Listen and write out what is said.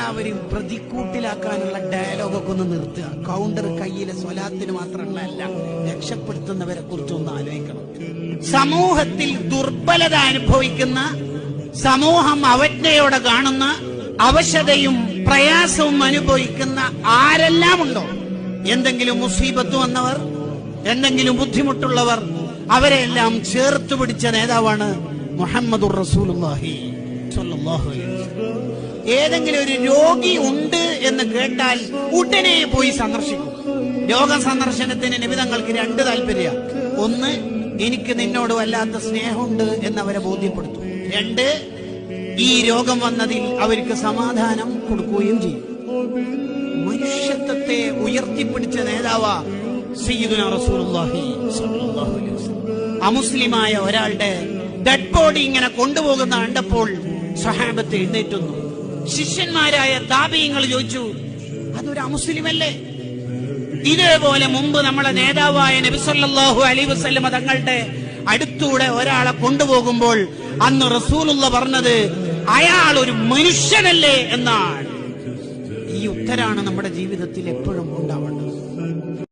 എല്ലാവരും പ്രതിക്കൂട്ടിലാക്കാനുള്ള ഡയലോഗൊക്കെ ഒന്ന് നിർത്തുക. കൗണ്ടർ കയ്യിലെ സ്വലാത്തിന് മാത്രമല്ല രക്ഷപ്പെടുത്തുന്നവരെ കുറിച്ചൊന്ന് ആലോചിക്കണം. സമൂഹത്തിൽ ദുർബലത അനുഭവിക്കുന്ന സമൂഹം അവജ്ഞയോടെ കാണുന്ന അവശതയും പ്രയാസവും അനുഭവിക്കുന്ന ആരെല്ലാം ഉണ്ടോ എന്തെങ്കിലും മുസീബത്ത് വന്നവർ എന്തെങ്കിലും ബുദ്ധിമുട്ടുള്ളവർ അവരെല്ലാം ചേർത്ത് പിടിച്ച നേതാവാണ് മുഹമ്മദുർ റസൂലുള്ളാഹി. ഏതെങ്കിലും ഒരു രോഗി ഉണ്ട് എന്ന് കേട്ടാൽ ഉടനെ പോയി സന്ദർശിക്കും. രോഗ സന്ദർശനത്തിന് നിമിതങ്ങൾക്ക് രണ്ട് താല്പര്യ ഒന്ന് എനിക്ക് നിന്നോട് വല്ലാത്ത സ്നേഹമുണ്ട് എന്ന് അവരെ ബോധ്യപ്പെടുത്തും. രണ്ട് ഈ രോഗം വന്നതിൽ അവർക്ക് സമാധാനം കൊടുക്കുകയും ചെയ്യും. മനുഷ്യത്വത്തെ ഉയർത്തിപ്പിടിച്ച നേതാവാ റസൂലുള്ളാഹി. അമുസ്ലിമായ ഒരാളുടെ ഡെഡ് ബോഡി ഇങ്ങനെ കൊണ്ടുപോകുന്ന കണ്ടപ്പോൾ സഹാബത്ത് എഴുന്നേറ്റുന്നു. ശിഷ്യന്മാരായ താപീയങ്ങൾ ചോദിച്ചു അതൊരു അമുസ്ലിമല്ലേ? ഇതേപോലെ മുമ്പ് നമ്മളെ നേതാവായ നബിസല്ലാഹു അലി വസല്ലമ തങ്ങളുടെ അടുത്തൂടെ ഒരാളെ കൊണ്ടുപോകുമ്പോൾ അന്ന് റസൂലുള്ള പറഞ്ഞത് അയാൾ ഒരു മനുഷ്യനല്ലേ? എന്നാണ്. ഈ ഉത്തരാണ് നമ്മുടെ ജീവിതത്തിൽ എപ്പോഴും ഉണ്ടാവേണ്ടത്.